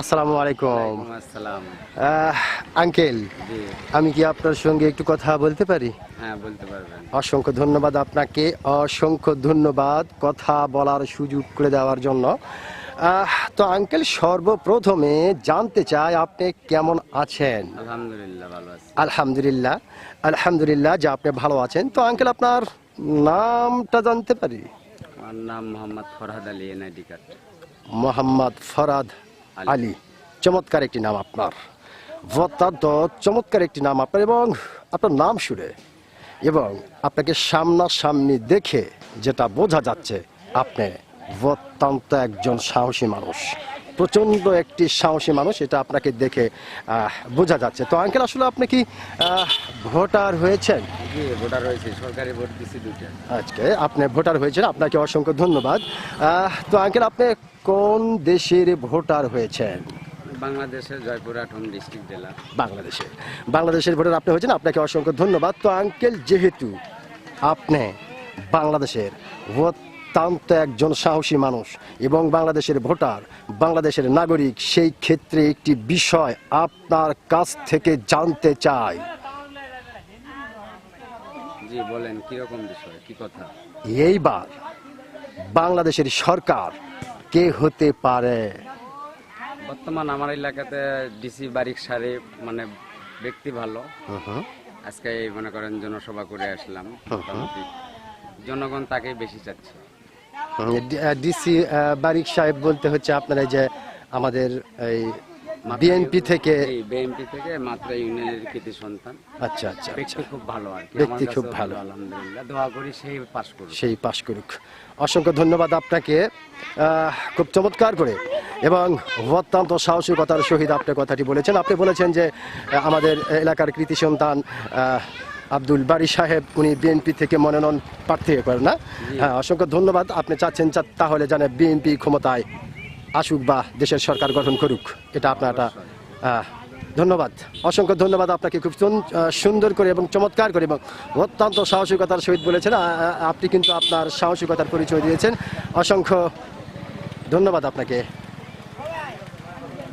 আসসালামু আলাইকুম। আসসালাম। আঙ্কেল আমি কি আপনার সঙ্গে একটু কথা বলতে পারি? হ্যাঁ বলতে পারবেন। অসংখ্য ধন্যবাদ আপনাকে অসংখ্য ধন্যবাদ কথা বলার সুযোগ করে দেওয়ার জন্য। তো আঙ্কেল সর্বপ্রথমে জানতে চাই আপনি কেমন আছেন? আলহামদুলিল্লাহ ভালো আছি। আলহামদুলিল্লাহ আলহামদুলিল্লাহ যে আপনি ভালো আছেন। তো আঙ্কেল আপনার নামটা জানতে পারি? আমার নাম মোহাম্মদ ফরহাদ আলী এনআইডি কার্ড। মোহাম্মদ ফরাদ আলী। চমৎকার একটি নাম আপনার অত্যন্ত চমৎকার একটি নাম আপনার এবং আপনার নাম শুনে এবং আপনাকে সামনাসামনি দেখে যেটা বোঝা যাচ্ছে, আপনি অত্যন্ত একজন সাহসী মানুষ প্রচণ্ড একটি সাহসী মানুষ এটা আপনাকে দেখে বোঝা যাচ্ছে। তো আঙ্কেল আসলে আপনি কি ভোটার হয়েছেন? ভোটার হয়েছে সরকারি ভোট দিছি দুইটা। আজকে আপনি ভোটার হয়েছেন আপনাকে অসংখ্য ধন্যবাদ। তো আঙ্কেল আপনি কোন দেশের ভোটার হয়েছেন? বাংলাদেশের জয়পুরহাট হোম ডিস্ট্রিক্ট জেলা। বাংলাদেশে। বাংলাদেশের ভোটার আপনি হয়েছেন আপনাকে অসংখ্য ধন্যবাদ। তো আঙ্কেল যেহেতু আপনি বাংলাদেশের অত্যন্ত একজন সাহসী মানুষ এবং বাংলাদেশের ভোটার বাংলাদেশের নাগরিক সেই ক্ষেত্রে একটি বিষয় আপনার কাছ থেকে জানতে চাই। জি বলেন কীরকম বিষয় কি কথা? এইবার বাংলাদেশের সরকার কে হতে পারে? বর্তমান আমার এলাকাতে ডিসি বারিক সারে মানে ব্যক্তি ভালো। আজকে মনে করেন জনসভা করে আসলাম। জনগণ তাকেই বেশি চাচ্ছে। ডিসি বারিক সাহেব বলতে হচ্ছে আপনারা যে আমাদের এই বিএনপি থেকে বিএনপি থেকে মাত্র ইউনিয়নের কৃতি সন্তান। আচ্ছা আচ্ছা ব্যক্তি খুব ভালো আর ব্যক্তি খুব ভালো। আলহামদুলিল্লাহ। দোয়া করি সেই পাস করুক। সেই পাশ করুক। অসংখ্য ধন্যবাদ আপনাকে। আহ, খুব চমৎকার করে। এবং অত্যন্ত সাহসিকতার সহিত আপনি কথাটি বলেছেন। আপনি বলেছেন যে আমাদের এলাকার কৃতি সন্তান আহ, আব্দুল বারি সাহেব উনি বিএনপি থেকে মনোনয়ন প্রার্থী করেন না? হ্যাঁ অসংখ্য ধন্যবাদ। আপনি চাচ্ছেন তাহলে জানে বিএনপি ক্ষমতায় আসুক বা দেশের সরকার গঠন করুক এটা আপনার একটা ধন্যবাদ। অসংখ্য ধন্যবাদ আপনাকে খুব সুন- সুন্দর করে এবং চমৎকার করে এবং অত্যন্ত সাহসিকতার সহিত বলেছেন। আপনি কিন্তু আপনার সাহসিকতার পরিচয় দিয়েছেন। অসংখ্য ধন্যবাদ আপনাকে।